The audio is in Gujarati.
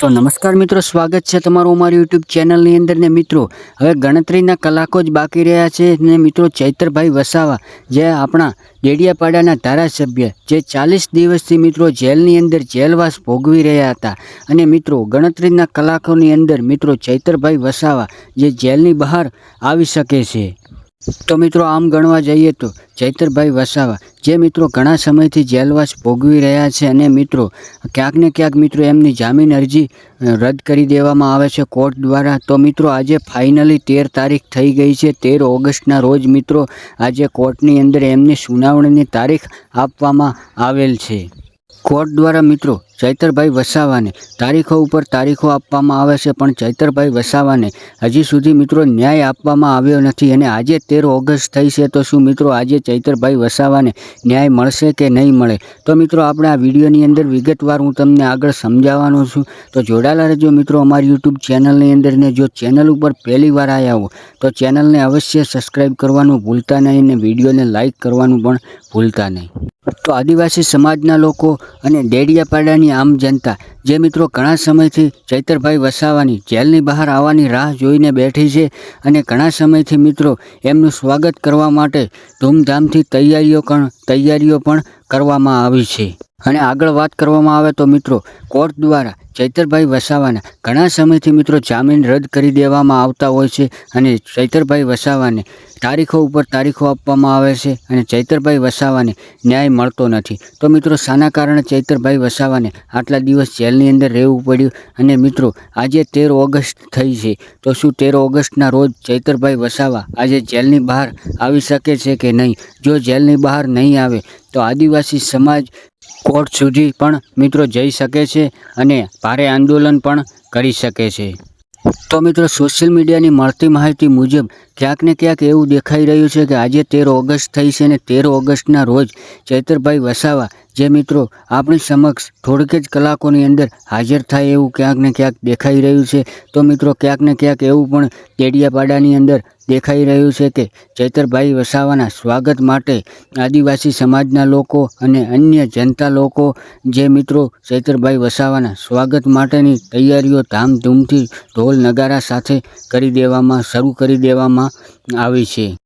તો નમસ્કાર મિત્રો, સ્વાગત છે તમારું અમારી યુટ્યુબ ચેનલની અંદર. ને મિત્રો, હવે ગણતરીના કલાકો જ બાકી રહ્યા છે ને મિત્રો, ચૈતરભાઈ વસાવા, જે આપણા ડેડિયાપાડાના ધારાસભ્ય, જે ચાલીસ દિવસથી મિત્રો જેલની અંદર જેલવાસ ભોગવી રહ્યા હતા. અને મિત્રો, ગણતરીના કલાકોની અંદર મિત્રો, ચૈતરભાઈ વસાવા, જે જેલની બહાર આવી શકે છે. તો મિત્રો આમ ગણવા જઈએ તો ચૈતરભાઈ વસાવા, જે મિત્રો ઘણા સમયથી જેલવાસ ભોગવી રહ્યા છે અને મિત્રો ક્યાંક ને ક્યાંક મિત્રો એમની જામીન અરજી રદ કરી દેવામાં આવે છે કોર્ટ દ્વારા. તો મિત્રો આજે ફાઇનલી તેર તારીખ થઈ ગઈ છે, તેર ઓગસ્ટના રોજ મિત્રો આજે કોર્ટની અંદર એમની સુનાવણીની તારીખ આપવામાં આવેલ છે. કોર્ટ દ્વારા મિત્રો ચૈતરભાઈ વસાવાને તારીખો ઉપર તારીખો આપવામાં આવે છે, પણ ચૈતરભાઈ વસાવાને હજી સુધી મિત્રો ન્યાય આપવામાં આવ્યો નથી અને આજે તેર ઓગસ્ટ થઈ છે, તો શું મિત્રો આજે ચૈતરભાઈ વસાવાને ન્યાય મળશે કે નહીં મળે? તો મિત્રો આપણે આ વિડીયોની અંદર વિગતવાર હું તમને આગળ સમજાવવાનો છું. તો જોડાયેલા રહેજો મિત્રો અમારી યુટ્યુબ ચેનલની અંદર ને જો ચેનલ ઉપર પહેલી વાર આવ્યા હો, તો ચેનલને અવશ્ય સબસ્ક્રાઈબ કરવાનું ભૂલતા નહીં અને વિડીયોને લાઇક કરવાનું પણ ભૂલતા નહીં. તો આદિવાસી સમાજના લોકો અને ડેડિયાપાડાની આમ જનતા, જે મિત્રો ઘણા સમયથી ચૈતરભાઈ વસાવાની જેલની બહાર આવવાની રાહ જોઈને બેઠી છે અને ઘણા સમયથી મિત્રો એમનું સ્વાગત કરવા માટે ધૂમધામથી તૈયારીઓ પણ તૈયારીઓ પણ કરવામાં આવી છે. અને આગળ વાત કરવામાં આવે તો મિત્રો, કોર્ટ દ્વારા ચૈતરભાઈ વસાવાના ઘણા સમયથી મિત્રો જામીન રદ કરી દેવામાં આવતા હોય છે અને ચૈતરભાઈ વસાવાને તારીખો ઉપર તારીખો આપવામાં આવે છે અને ચૈતરભાઈ વસાવાને ન્યાય મળતો નથી. તો મિત્રો, શાના કારણે ચૈતરભાઈ વસાવાને આટલા દિવસ જેલની અંદર રહેવું પડ્યું અને મિત્રો, આજે તેર ઓગસ્ટ થઈ છે. તો શું તેર ઓગસ્ટના રોજ ચૈતરભાઈ વસાવા આજે જેલની બહાર આવી શકે છે કે નહીં? જો જેલની બહાર નહીં આવે તો આદિવાસી સમાજ કોર્ટ સુધી પણ મિત્રો જઈ શકે છે અને ભારે આંદોલન પણ કરી શકે છે. તો મિત્રો સોશિયલ મીડિયાની મળતી માહિતી મુજબ ક્યાંક ને ક્યાંક એવું દેખાઈ રહ્યું છે કે આજે તેર ઓગસ્ટ થઈ છે અને તેર ઓગસ્ટના રોજ ચૈતરભાઈ વસાવા, જે મિત્રો આપણી સમક્ષ થોડીક જ કલાકોની અંદર હાજર થાય એવું ક્યાંક ને ક્યાંક દેખાઈ રહ્યું છે. તો મિત્રો, ક્યાંક ને ક્યાંક એવું પણ ડેડિયાપાડાની અંદર દેખાઈ રહ્યું છે કે ચૈતરભાઈ વસાવાના સ્વાગત માટે આદિવાસી સમાજના લોકો અને અન્ય જનતા લોકો, જે મિત્રો ચૈતરભાઈ વસાવાના સ્વાગત માટેની તૈયારીઓ ધામધૂમથી ઢોલ નગારા સાથે કરી દેવામાં શરૂ કરી દેવામાં આવી છે.